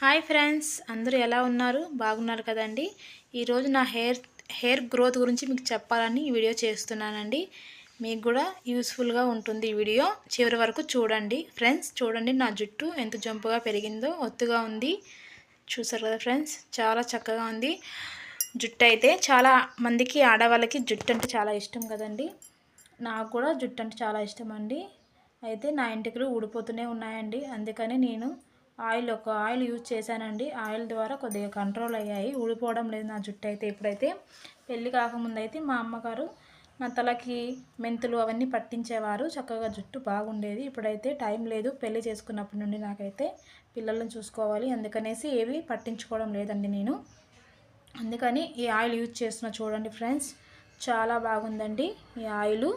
Hi friends అందరూ ఎలా ఉన్నారు? బాగున్నారు కదండి. ఈరోజు నా హెయిర్ హెయిర్ గ్రోత్ గురించి మీకు చెప్పాలని ఈ వీడియో చేస్తున్నానండి. మీకు కూడా యూస్ఫుల్గా ఉంటుంది ఈ వీడియో. చివరి వరకు చూడండి. ఫ్రెండ్స్ చూడండి నా జుట్టు ఎంత జంపుగా పెరిగిందో ఒత్తుగా ఉంది. చూసారు కదా ఫ్రెండ్స్ చాలా చక్కగా ఉంది. జుట్టు అయితే చాలా మందికి ఆడవాళ్ళకి జుట్టు అంటే చాలా ఇష్టం కదండి. నాకు కూడా జుట్టు అంటే చాలా ఇష్టం అండి. అయితే నా ఇంటికి ఊడిపోతూనే ఉన్నాయండి. అందుకని నేను ఆయిల్ ఒక ఆయిల్ యూజ్ చేశానండి. ఆయిల్ ద్వారా కొద్దిగా కంట్రోల్ అయ్యాయి. ఊడిపోవడం లేదు నా జుట్టు అయితే ఇప్పుడైతే. పెళ్ళి కాకముందు అయితే మా అమ్మగారు నా తలకి మెంతులు అవన్నీ పట్టించేవారు. చక్కగా జుట్టు బాగుండేది. ఇప్పుడైతే టైం లేదు పెళ్ళి చేసుకున్నప్పటి నుండి నాకైతే పిల్లలను చూసుకోవాలి. అందుకనేసి ఏవి పట్టించుకోవడం లేదండి నేను. అందుకని ఈ ఆయిల్ యూజ్ చేస్తున్న చూడండి ఫ్రెండ్స్. చాలా బాగుందండి ఈ ఆయిల్.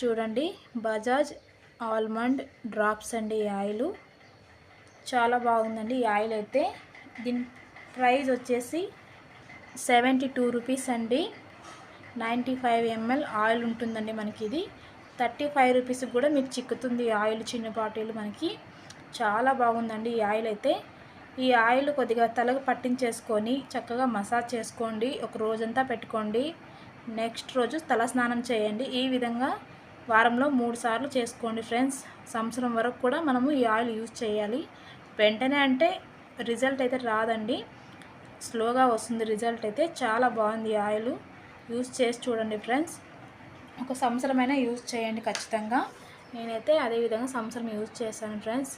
చూడండి బజాజ్ ఆల్మండ్ డ్రాప్స్ అండి ఈ ఆయిల్. చాలా బాగుందండి ఈ ఆయిల్ అయితే. దీని ప్రైస్ వచ్చేసి సెవెంటీ టూ రూపీస్ అండి. నైంటీ ఫైవ్ ఎంఎల్ ఆయిల్ ఉంటుందండి మనకి ఇది థర్టీ ఫైవ్ రూపీస్కి కూడా మీకు చిక్కుతుంది ఈ ఆయిల్ చిన్న బాటిల్ మనకి. చాలా బాగుందండి ఈ ఆయిల్ అయితే. ఈ ఆయిల్ కొద్దిగా తలకు పట్టించేసుకొని చక్కగా మసాజ్ చేసుకోండి. ఒక రోజంతా పెట్టుకోండి. నెక్స్ట్ రోజు తల స్నానం చేయండి. ఈ విధంగా వారంలో మూడు సార్లు చేసుకోండి ఫ్రెండ్స్. సంవత్సరం వరకు కూడా మనము ఈ ఆయిల్ యూజ్ చేయాలి. వెంటనే అంటే రిజల్ట్ అయితే రాదండి. స్లోగా వస్తుంది రిజల్ట్ అయితే. చాలా బాగుంది ఈ ఆయిల్. యూజ్ చేసి చూడండి ఫ్రెండ్స్. ఒక సంవత్సరమైనా యూజ్ చేయండి ఖచ్చితంగా. నేనైతే అదేవిధంగా సంవత్సరం యూజ్ చేశాను ఫ్రెండ్స్.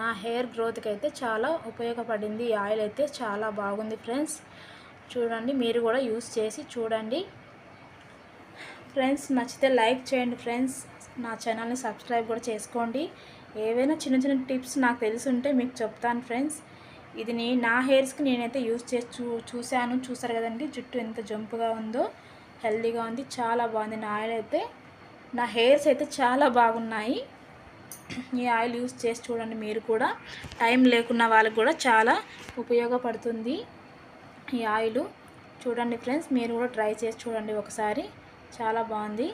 నా హెయిర్ గ్రోత్కి అయితే చాలా ఉపయోగపడింది. ఈ ఆయిల్ అయితే చాలా బాగుంది ఫ్రెండ్స్. చూడండి మీరు కూడా యూజ్ చేసి చూడండి. ఫ్రెండ్స్ నచ్చితే లైక్ చేయండి ఫ్రెండ్స్. నా ఛానల్ని సబ్స్క్రైబ్ కూడా చేసుకోండి. ఏవైనా చిన్న చిన్న టిప్స్ నాకు తెలిసి ఉంటే మీకు చెప్తాను ఫ్రెండ్స్. ఇది నా హెయిర్స్కి నేనైతే యూజ్ చేసి చూ చూశాను. చూసారు కదండి జుట్టు ఎంత జంపుగా ఉందో. హెల్దీగా ఉంది చాలా బాగుంది. నా ఆయిల్ అయితే నా హెయిర్స్ అయితే చాలా బాగున్నాయి. ఈ ఆయిల్ యూజ్ చేసి చూడండి మీరు కూడా. టైం లేకున్న వాళ్ళకి కూడా చాలా ఉపయోగపడుతుంది ఈ ఆయిల్. చూడండి ఫ్రెండ్స్ మీరు కూడా ట్రై చేసి చూడండి ఒకసారి. చాలా బాగుంది.